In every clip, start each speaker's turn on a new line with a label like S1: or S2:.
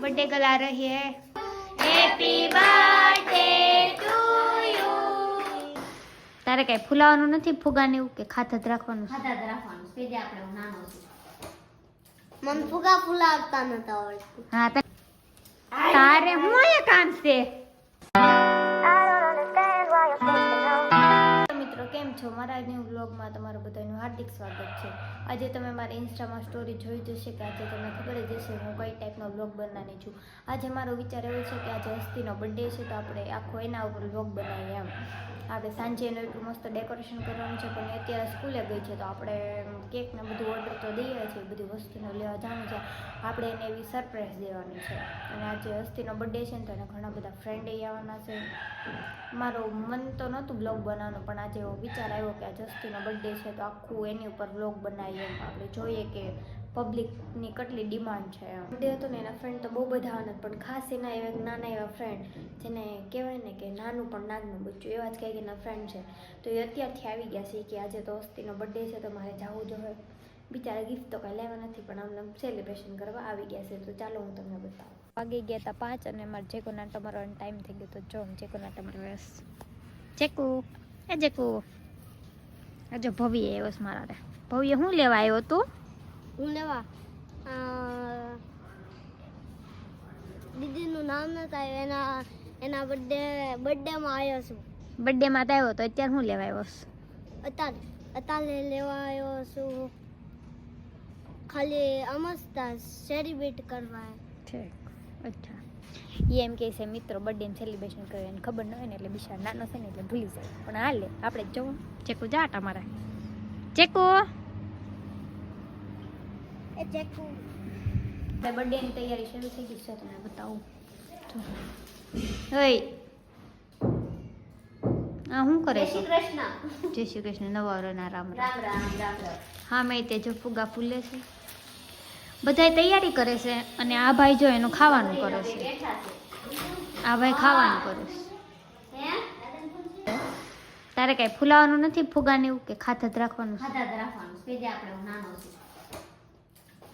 S1: Birthday गला रही है હેપી બર્થડે ટુ યુ તારે કઈ ફૂલાવાનું નથી ફુગાને એવું કે ખાતર રાખવાનું છે?
S2: ખાધા જ રાખવાનું છે જે આપણે હું નાનો છું
S3: મને ફુગા ફુલાવતા નતા આવડતું
S1: હા તા- તારે હું અહીંયા કામ છે કેમ છો? મારા ન્યૂ વ્લોગમાં તમારું બધાનું હાર્દિક સ્વાગત છે. આજે તમે મારી ઇન્સ્ટામાં સ્ટોરી જોઈ જશે કે આજે તમને ખબર જ હશે હું કઈ ટાઈપનો વ્લોગ બનાવવાની છું. આજે મારો વિચાર એવો છે કે આજે હસ્તીનો બર્થડે છે તો આપણે આખો એના ઉપર વ્લોગ બનાવીએ એમ. આપણે સાંજે એનું એટલું મસ્ત ડેકોરેશન કરવાનું છે, પણ અત્યારે સ્કૂલે ગઈ છે, તો આપણે કેકને બધું ઓર્ડર તો દઈએ છીએ, બધી વસ્તુને લેવા જવાનું છે. આપણે એને એવી સરપ્રાઈઝ દેવાની છે. અને આજે હસ્તીનો બર્થડે છે ને, તો એને ઘણા બધા ફ્રેન્ડે આવવાના છે. મારો મન તો નહોતું બ્લોગ બનાવવાનું, પણ આજે એવો વિચાર આવ્યો કે આજે હસ્તીનો બર્થડે છે, તો આખું એની ઉપર બ્લોગ બનાવીએ. આપણે જોઈએ કે પબ્લિકની કેટલી ડિમાન્ડ છે બર્થડે હતો ને એના ફ્રેન્ડ તો બહુ બધા આવવાના પણ ખાસ એના એવા નાના એવા ફ્રેન્ડ જેને કહેવાય ને કે નાનું પણ નાનું બચ્ચું, એવા જ કંઈક એના ફ્રેન્ડ છે. તો એ અત્યારથી આવી ગયા છે કે આજે તો અસ્તીનો બર્થડે છે, તો મારે જવું જોઈએ બિચારા ગિફ્ટ તો કાંઈ લેવા નથી, પણ આમ સેલિબ્રેશન કરવા આવી ગયા છે. તો ચાલો હું તમને બતાવું. વાગી ગયા હતા પાંચ અને મારે જેકો ના મારવાનો ટાઈમ થઈ ગયો તો જો જેકો ના નાટો મારવા જેકુ, એ જેકુ. આજે ભવ્ય આવ્યો મારા રે. ભવ્ય શું લેવા આવ્યો તું
S3: હું લેવા? દીદીનું નામ નતા એના એના બર્થડે બર્થડેમાં આવ્યો છું.
S1: બર્થડેમાં તો આવ્યો તો અત્યારે હું લેવા આવ્યો છું?
S3: અત્યારે અત્યારે લેવા આવ્યો છું. ખાલી અમસ્તા સેલિબ્રેટ કરવા.
S1: ઠીક અચ્છા. એ એમ કહે છે મિત્રો બર્થડે સેલિબ્રેશન કરે એને ખબર ન હોય ને એટલે બિચાર નાનો છે ને એટલે ભૂલી જાય. પણ હાલે આપણે જવું. ચેકુ જા તમારા ચેકુ! બર્થડેની તૈયારી શરૂ થઈ ગઈ છે તમને બતાવું. આ શું કરે છે? જય શ્રી કૃષ્ણ નવા વરના રામ રામ. હા મેં તે જો ફુગા ફૂલે છે. બધાય તૈયારી કરે છે અને આ ભાઈ જો એનું ખાવાનું કરે છે. આ ભાઈ ખાવાનું કરે છે. તારે કઈ ફૂલાવાનું નથી ફુગાને એવું કે ખાતર રાખવાનું છે?
S2: ખાધા જ રાખવાનું જે આપણે નાનો છું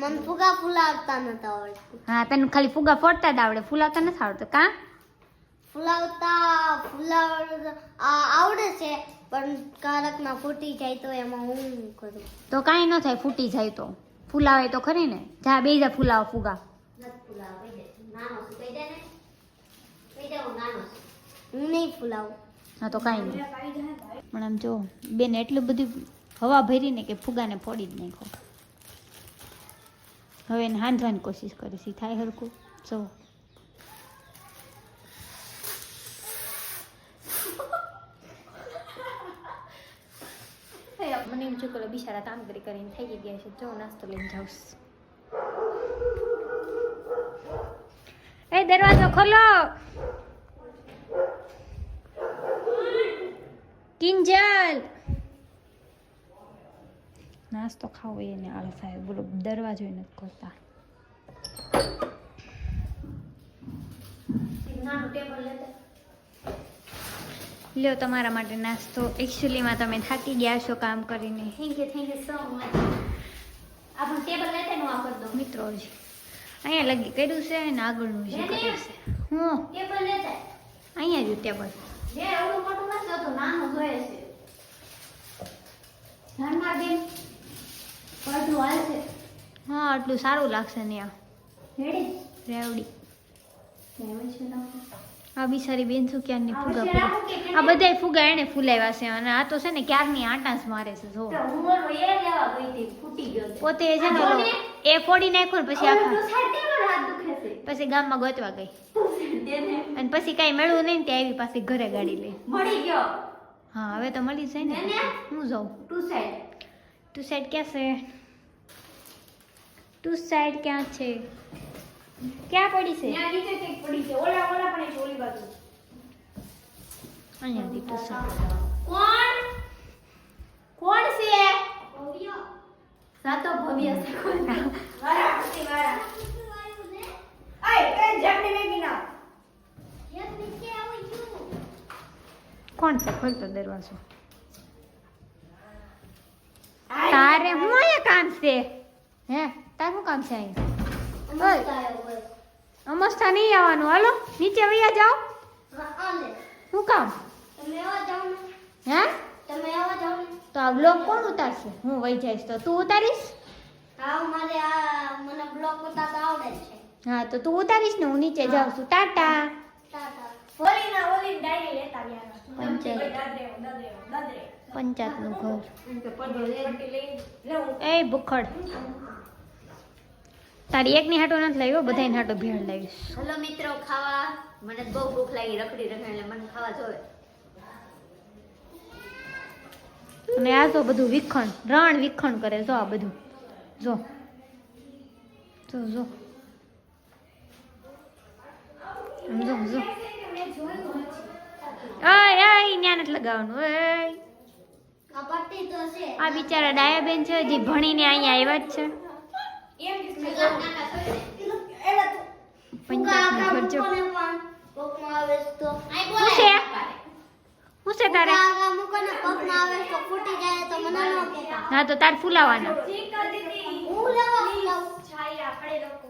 S3: મને ફુગા ફુલાવતા નતા આવડતું.
S1: હા તને ખાલી ફુગા ફોડતા જ આવડે. ફૂલાવતા નથી આવડતું કા?
S3: ફુલાવતા આ આવડે છે પણ કારકમાં ફૂટી જાય તો એમાં હું કરું?
S1: તો કાંઈ ન થાય ફૂટી જાય તો. ફૂલાવે તો ખરી ને. જા બે જા ફૂલાવો ફુગા.
S2: ફુલાવા હું
S3: નહીં ફુલાવું.
S1: હા તો કાંઈ નહીં. પણ આમ જો બેન એટલું બધું હવા ભરીને કે ફુગાને ફોડી જ નાખો હવે એને હાંધવાની કોશિશ કરીશ થાય હરકું જો. મને એમ છું ઓલા બિચારા કામ કરીને થઈ ગયા છે. જો, નાસ્તો લઈને જાઉં એ દરવાજો ખોલો. કિંજલ. નાસ્તો ખાવો એને આળસ આવે. બોલો દરવાજો નથી ખોલતા. લ્યો તમારા માટે નાસ્તો. એકચ્યુઅલીમાં તમે થાકી ગયા છો કામ કરીને.
S2: Thank you thank you so much table લેતે હું આ કરી દો
S1: મિત્રો જી અહીંયા લગી કર્યું છે અને આગળનું જે કર્યું છે. હું?
S2: ટેબલ લેતે.
S1: અહીંયા જ ટેબલ
S2: જે એવડું મોટું નથી હોતું નાનું જોઈએ છે. ધ્યાનમાં હાલશે
S1: હા આટલું સારું લાગશે ને આ રેવડી. આ બિચારી બેન શું ક્યારની ફુગા? આ બધાય ફુગા એને ફૂલાવ્યા છે અને આ તો છે ને ક્યારની આટાસ મારે છે જો. પોતે છે ને. એ ફોડી નાખ્યો ને પછી આખા. પછી ગામમાં ગોતવા ગઈ. અને પછી કાંઈ મળ્યું નહીં ને ત્યાં આવી પાસે ઘરે ગાડી લઈ.
S2: મળી ગયો.
S1: હા હવે તો મળી જાય ને
S2: ને?
S1: હું જાઉં.
S2: Two side.
S1: ટુ સાઈડ ક્યાં છે? ટુ સાઈડ ક્યાં છે? ક્યાં પડી છે?
S2: ત્યાં નીચે કંઈક પડી છે. ઓલા ઓલા પણ છે ઓલી બાજુ.
S1: અહીંયાથી ટુ સાઈડ
S2: કોણ? કોણ છે? સાતો ભવ્ય છે. કોણ વારા પતિ વારા. આય એ જમની મેગી ના
S1: કોણ છે? ખોલતો દરવાજો. તારે હું અહીંયા કામ છે? હે? તારું કામ છે અહીં. અમસ્તા નહીં આવવાનું. હાલો નીચે વૈયા જાઓ. શું કામ?
S3: ને.
S1: હે? તો આ બ્લોક કોણ ઉતારશે? હું વહી જઈશ. તો તું ઉતારીશ?
S3: હા મારે આ મને બ્લોક બતાવતા આવડે છે.
S1: હા તો તું ઉતારીશ ને હું નીચે જાઉં છું. ટાટા. પંચાયત.
S2: દાદરે
S1: ઘર. એ ભૂખડ. તારી એકની હાટો નથી લાવ્યો બધાની હાટો ભેળ લાવી
S4: હલો મિત્રો ખાવા મને બહુ ભૂખ લાગી રખડી રખડી એટલે મને ખાવા જોવે.
S1: અને આ તો બધું વિખણ રણ વિખણ કરે જો આ બધું. જો. જો જો. સમજો જો જો. અય અય ન્યા નથી લગાવવાનું અય
S3: આ
S1: બિચારા ડાયાબેન છે જે ભણીને અહીંયા આવ્યા જ છે. પંચાયતનું શું છે શું છે? તારે?
S3: આગા મૂકોને પગમાં આવે છે તો ફૂટી જાય તો મને ન કહેતા
S1: હા તો તાર ફૂલાવાના.
S2: ઠીક કરી દીધી.
S3: હું લેવા ફૂલાવું.
S2: છાયા આપણે લોકો.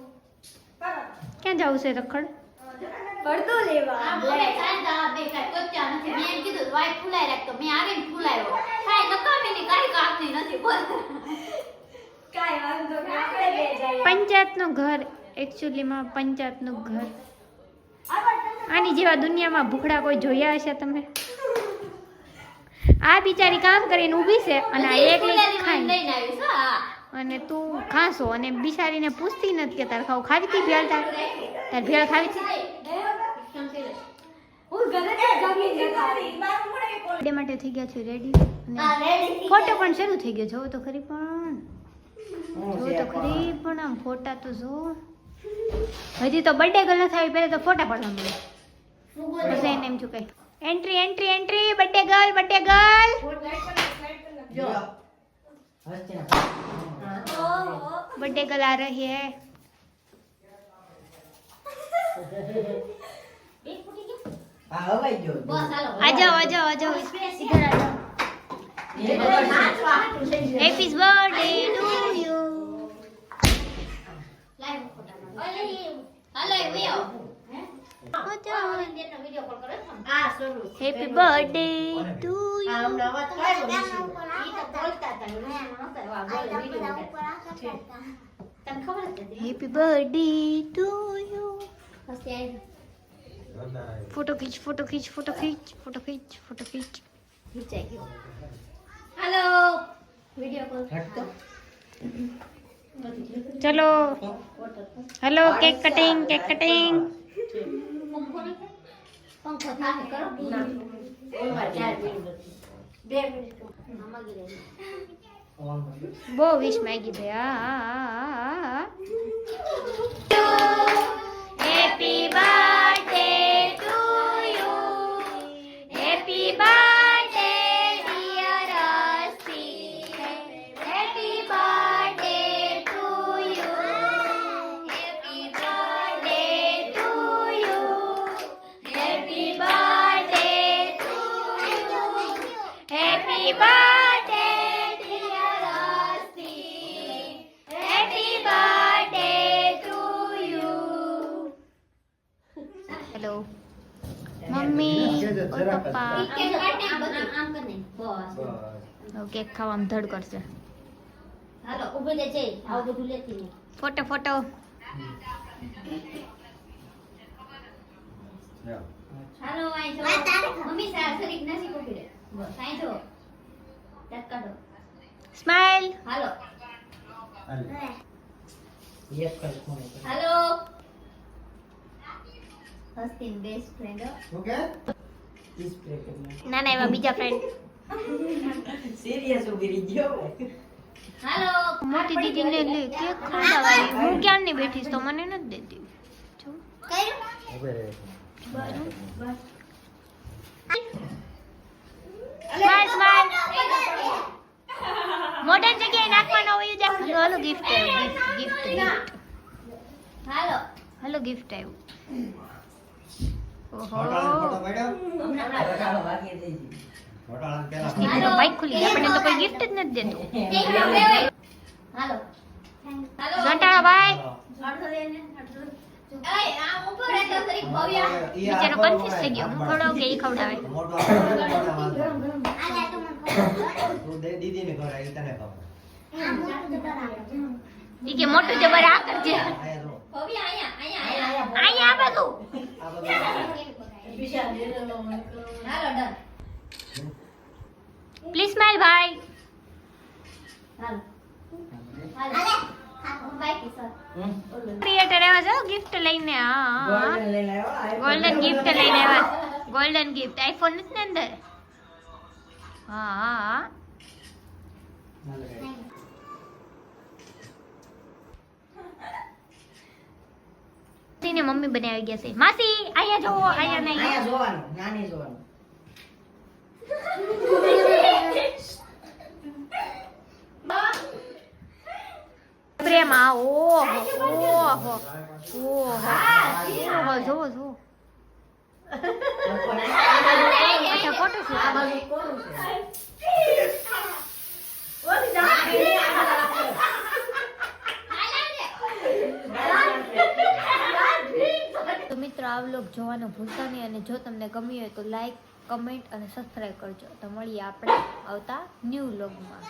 S2: બરાબર
S1: ક્યાં જવું છે રખડ?
S2: લેવા.
S4: આ બોલે કાંઈ બે કાંઈ કોચ્યા નથી. મેં એમ કીધું વાય ફૂલાઈ રાખતો મેં આવીને ફૂલાયો. કાંઈ કામની નથી બોલ.
S1: પંચાયતનું ઘર એકચ્યુઅલીમાં પંચાયતનું ઘર. આની જેવા દુનિયામાં ભૂખડા કોઈ જોયા હશે તમે? આ બિચારી કામ કરીને ઊભી છે અને આ એકલી
S4: હા
S1: અને તું ખાશો અને બિચારીને પૂછતી નથી કે તાર ખાવ ખાવી હતી ભેળ તાર? તાર ભેળ ખાવી હતી?
S2: જ
S1: માટે થઈ ગયા છે રેડી ફોટો પણ શરૂ થઈ ગયો જોવો તો ખરી પણ. જોવો તો ખરી પણ આમ ફોટા તો જો હજી તો બર્થડે ગર્લ નથી આવી પહેલા તો ફોટા પડવા મળે પછી એને એમ છું કઈ entry entry entry birthday girl birthday girl birthday girl आ रही है
S4: બસ હાલો
S1: आ जाओ आ जाओ आ जाओ इधर आ जाओ happy birthday to
S4: happy birthday
S1: to you happy birthday
S4: to you
S1: photo ખીચ photo ખીચ ફોટો ખીચ ફોટો ખીચ ફોટો ખીચ.
S4: ખીચાઈ ગયો. Hello
S2: video call. ચલો. Hello cake cutting
S4: cake cutting
S1: બહુ વિશ માગી દે. હા હેલો મમ્મી પપ્પા
S4: કેક કાઢને આમ
S1: ધડ કરશે.
S4: હાલો ઊભી રહે જઈ આવું બધું લેતી નહીં
S1: ફોટો ફોટો.
S4: હાલો આઈ જો. મમ્મી સાસરી નથી ઊભી રહે જો.
S1: સ્માઈલ
S4: હાલો. હાલો. હસ્તીન બેસ્ટ ફ્રેન્ડ
S1: ના ના એવા બીજા ફ્રેન્ડ
S5: સિરિયસ ઊભી રહી ગયો
S4: હાલો.
S1: મોટી દીદીને લે કે ખવડાવાય હું ક્યારની બેઠીશ તો મને નથી દેતી. જો.
S3: કર્યું
S1: સ્માઈલ સ્માઈલ મોઢા જગ્યાએ નાખવાનો હોય જ હાલો હાલો ગિફ્ટ આવ્યું ગિફ્ટ ગિફ્ટ
S4: હાલો.
S1: હાલો ગિફ્ટ આવ્યું. ઓહો. બાઈક ખુલી ગઈ આપણને તો કોઈ ગિફ્ટ જ નથી દેતું.
S4: હાલો. હાલો.
S1: ઘંટાળા ભાઈ
S4: દે.
S1: બિચારો કન્ફ્યુઝ થઈ ગયો. હું ખવડાવું કે એ ખવડાવે
S5: મોટો મોટા
S2: ગરમ ગરમ
S3: આલે તું મને ખબર.
S5: તું દે દીદીને ખવડાવી, તને ખબર.
S3: આ મોટું જ કરાવે.
S1: એ કે મોટું જબર આ કરજે
S5: આયા જો.
S4: ભવ્ય, અહીંયા, અહીંયા,
S2: અહીંયા
S4: અહીંયા.
S1: અહીંયા
S2: અહીંયા
S1: આ બધું
S5: આ બધું
S2: વિશાલ લીલો
S4: હાલો, done.
S1: પ્લીઝ સ્માઈલ ભાઈ
S2: હાલ
S3: આલે. ખાતો.
S4: બાકી સર.
S5: હમ?
S1: ક્રિએટર એવા છે ગિફ્ટ લઈને હા
S2: ગોલ્ડન લઈ લાવ્યો iPhone
S1: ગોલ્ડન ગિફ્ટ લઈને આવ્યા ગોલ્ડન ગિફ્ટ આઈફોન નથી ને અંદર હા હા માસીને મમ્મી બનાવી ગયા છે માસી અહીંયા જોવો અહીંયા નહીં
S2: અહીંયા જોવાનું નાની જોવાનું
S1: પ્રેમ ઓહો ઓહો ઓહો ઓહો જોવો જોવો મિત્રો, આ વ્લોગ જોવાનું ભૂલતા નહીં અને જો તમને ગમ્યું હોય તો લાઈક કમેન્ટ અને સબસ્ક્રાઈબ કરજો. તો મળીએ આપણે આવતા ન્યૂ વ્લોગમાં